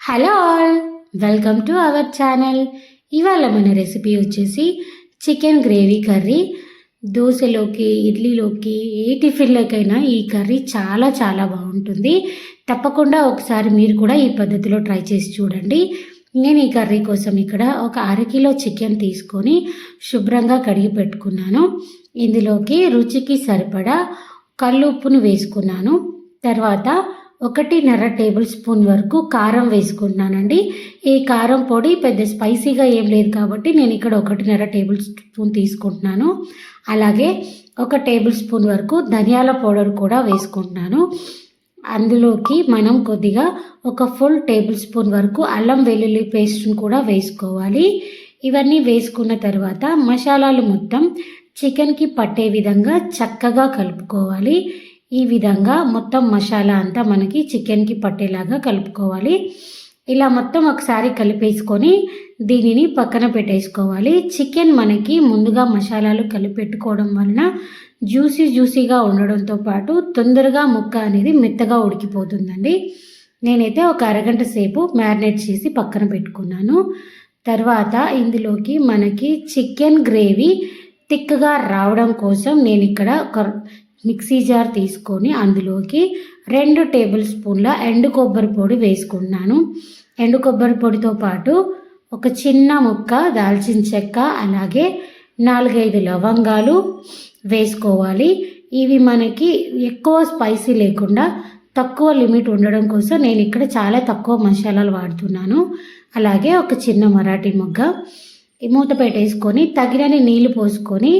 Hello all welcome to our channel. ఇవాళ మన recipe వచ్చేసి చికెన్ గ్రేవీ కర్రీ. దోశలోకి ఇడ్లీలోకి ఏ టిఫిన్లోకైనా ఈ కర్రీ చాలా చాలా బాగుంటుంది. తప్పకుండా ఒకసారి మీరు కూడా ఈ పద్ధతిలో ట్రై చేసి చూడండి. నేను ఈ కర్రీ కోసం ఇక్కడ ఒక అరకిలో చికెన్ తీసుకొని శుభ్రంగా కడిగి పెట్టుకున్నాను. ఇందులోకి రుచికి సరిపడా కల్లుప్పును వేసుకున్నాను. తర్వాత ఒకటిన్నర టేబుల్ స్పూన్ వరకు కారం వేసుకుంటున్నానండి. ఈ కారం పొడి పెద్ద స్పైసీగా ఏం లేదు కాబట్టి నేను ఇక్కడ ఒకటిన్నర టేబుల్ స్పూన్ తీసుకుంటున్నాను. అలాగే ఒక టేబుల్ స్పూన్ వరకు ధనియాల పౌడర్ కూడా వేసుకుంటున్నాను. అందులోకి మనం కొద్దిగా ఒక ఫుల్ టేబుల్ స్పూన్ వరకు అల్లం వెల్లుల్లి పేస్ట్ను కూడా వేసుకోవాలి. ఇవన్నీ వేసుకున్న తర్వాత మసాలాలు మొత్తం చికెన్కి పట్టే విధంగా చక్కగా కలుపుకోవాలి. ఈ విధంగా మొత్తం మసాలా అంతా మనకి చికెన్కి పట్టేలాగా కలుపుకోవాలి. ఇలా మొత్తం ఒకసారి కలిపేసుకొని దీనిని పక్కన పెట్టేసుకోవాలి. చికెన్ మనకి ముందుగా మసాలాలు కలిపెట్టుకోవడం వలన జ్యూసీ జ్యూసీగా ఉండడంతో పాటు తొందరగా ముక్క అనేది మెత్తగా ఉడికిపోతుందండి. నేనైతే ఒక అరగంట సేపు మ్యారినేట్ చేసి పక్కన పెట్టుకున్నాను. తర్వాత ఇందులోకి మనకి చికెన్ గ్రేవీ తిక్కగా రావడం కోసం నేను ఇక్కడ ఒక మిక్సీ జార్ తీసుకొని అందులోకి రెండు టేబుల్ స్పూన్ల ఎండు కొబ్బరి పొడి వేసుకున్నాను ఎండు కొబ్బరి పొడితో పాటు ఒక చిన్న ముక్క దాల్చిన చెక్క అలాగే నాలుగైదు లవంగాలు వేసుకోవాలి. ఇవి మనకి ఎక్కువ స్పైసీ లేకుండా తక్కువ లిమిట్ ఉండడం కోసం నేను ఇక్కడ చాలా తక్కువ మసాలాలు వాడుతున్నాను. అలాగే ఒక చిన్న మరాఠీ మొగ్గ మూత పెట్టేసుకొని తగినని నీళ్ళు పోసుకొని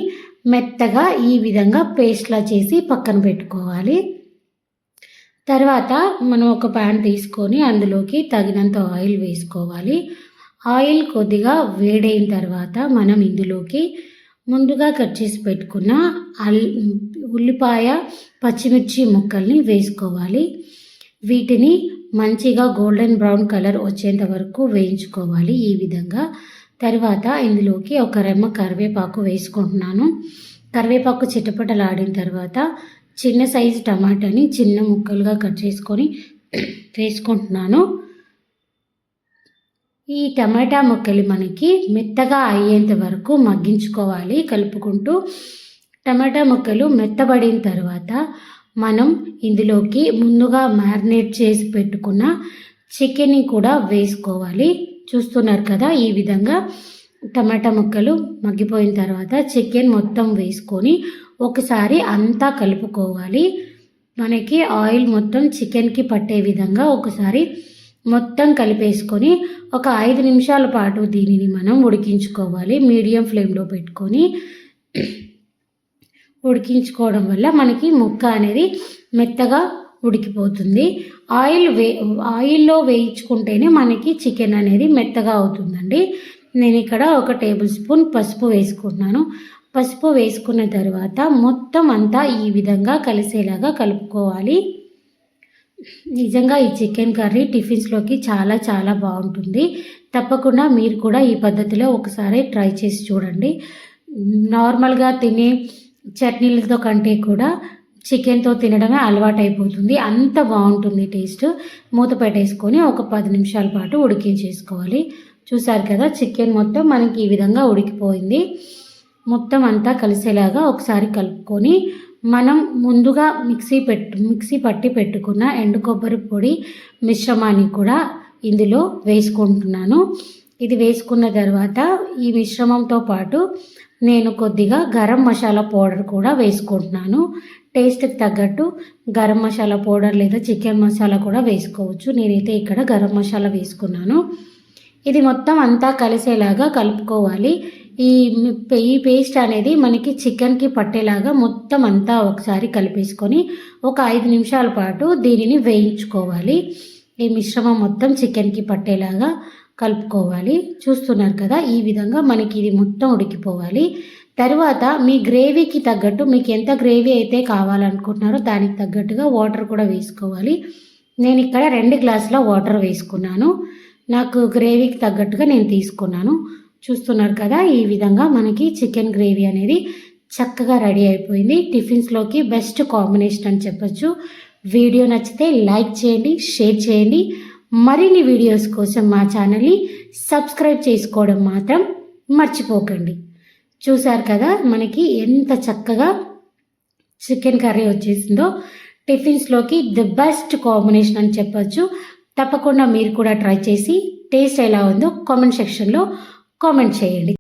మెత్తగా ఈ విధంగా పేస్ట్లా చేసి పక్కన పెట్టుకోవాలి. తర్వాత మనం ఒక ప్యాన్ తీసుకొని అందులోకి తగినంత ఆయిల్ వేసుకోవాలి. ఆయిల్ కొద్దిగా వేడైన తర్వాత మనం ఇందులోకి ముందుగా కట్ చేసి పెట్టుకున్న అల్ ఉల్లిపాయ పచ్చిమిర్చి ముక్కల్ని వేసుకోవాలి. వీటిని మంచిగా గోల్డెన్ బ్రౌన్ కలర్ వచ్చేంత వరకు వేయించుకోవాలి ఈ విధంగా. తర్వాత ఇందులోకి ఒక రెమ్మ కరివేపాకు వేసుకుంటున్నాను. కరివేపాకు చిటపటలాడిన తర్వాత చిన్న సైజు టమాటాని చిన్న ముక్కలుగా కట్ చేసుకొని వేసుకుంటున్నాను. ఈ టమాటా ముక్కలు మనకి మెత్తగా అయ్యేంత వరకు మగ్గించుకోవాలి కలుపుకుంటూ. టమాటా ముక్కలు మెత్తబడిన తర్వాత మనం ఇందులోకి ముందుగా మ్యారినేట్ చేసి పెట్టుకున్న చికెన్ని కూడా వేసుకోవాలి. చూస్తున్నారు కదా ఈ విధంగా టమాటా ముక్కలు మగ్గిపోయిన తర్వాత చికెన్ మొత్తం వేసుకొని ఒకసారి అంతా కలుపుకోవాలి. మనకి ఆయిల్ మొత్తం చికెన్కి పట్టే విధంగా ఒకసారి మొత్తం కలిపేసుకొని ఒక ఐదు నిమిషాల పాటు దీనిని మనం ఉడికించుకోవాలి. మీడియం ఫ్లేమ్లో పెట్టుకొని ఉడికించుకోవడం వల్ల మనకి ముక్క అనేది మెత్తగా ఉడికిపోతుంది. ఆయిల్ వే ఆయిల్లో వేయించుకుంటేనే మనకి చికెన్ అనేది మెత్తగా అవుతుందండి. నేను ఇక్కడ ఒక టేబుల్ స్పూన్ పసుపు వేసుకున్నాను పసుపు వేసుకున్న తర్వాత మొత్తం అంతా ఈ విధంగా కలిసేలాగా కలుపుకోవాలి. నిజంగా ఈ చికెన్ కర్రీ టిఫిన్స్లోకి చాలా చాలా బాగుంటుంది. తప్పకుండా మీరు కూడా ఈ పద్ధతిలో ఒకసారి ట్రై చేసి చూడండి. నార్మల్గా తినే చట్నీలతో కంటే కూడా చికెన్తో తినడమే అలవాటు అయిపోతుంది అంత బాగుంటుంది టేస్ట్. మూత పెట్టేసుకొని ఒక పది నిమిషాల పాటు ఉడికించేసుకోవాలి. చూసారు కదా చికెన్ మొత్తం మనకి ఈ విధంగా ఉడికిపోయింది. మొత్తం అంతా కలిసేలాగా ఒకసారి కలుపుకొని మనం ముందుగా మిక్సీ పెట్టు మిక్సీ పట్టి పెట్టుకున్న ఎండు కొబ్బరి పొడి మిశ్రమాన్ని కూడా ఇందులో వేసుకుంటున్నాను. ఇది వేసుకున్న తర్వాత ఈ మిశ్రమంతో పాటు నేను కొద్దిగా గరం మసాలా పౌడర్ కూడా వేసుకుంటున్నాను. టేస్ట్కి తగ్గట్టు గరం మసాలా పౌడర్ లేదా చికెన్ మసాలా కూడా వేసుకోవచ్చు. నేనైతే ఇక్కడ గరం మసాలా వేసుకున్నాను. ఇది మొత్తం అంతా కలిసేలాగా కలుపుకోవాలి. ఈ ఈ పేస్ట్ అనేది మనకి చికెన్కి పట్టేలాగా మొత్తం అంతా ఒకసారి కలిపేసుకొని ఒక ఐదు నిమిషాల పాటు దీనిని వేయించుకోవాలి. ఈ మిశ్రమం మొత్తం చికెన్కి పట్టేలాగా కలుపుకోవాలి. చూస్తున్నారు కదా ఈ విధంగా మనకి ఇది మొత్తం ఉడికిపోవాలి. తర్వాత మీ గ్రేవీకి తగ్గట్టు మీకు ఎంత గ్రేవీ అయితే కావాలనుకుంటున్నారో దానికి తగ్గట్టుగా వాటర్ కూడా వేసుకోవాలి. నేను ఇక్కడ రెండు గ్లాసుల వాటర్ వేసుకున్నాను. నాకు గ్రేవీకి తగ్గట్టుగా నేను తీసుకున్నాను. చూస్తున్నారు కదా ఈ విధంగా మనకి చికెన్ గ్రేవీ అనేది చక్కగా రెడీ అయిపోయింది. టిఫిన్స్లోకి బెస్ట్ కాంబినేషన్ అని చెప్పొచ్చు. వీడియో నచ్చితే లైక్ చేయండి షేర్ చేయండి. మరిన్ని వీడియోస్ కోసం మా ఛానల్ని సబ్స్క్రైబ్ చేసుకోవడం మాత్రం మర్చిపోకండి. చూశారు కదా మనకి ఎంత చక్కగా చికెన్ కర్రీ వచ్చేసిందో. టిఫిన్స్లోకి ది బెస్ట్ కాంబినేషన్ అని చెప్పొచ్చు. తప్పకుండా మీరు కూడా ట్రై చేసి టేస్ట్ ఎలా ఉందో కామెంట్ సెక్షన్లో కామెంట్ చేయండి.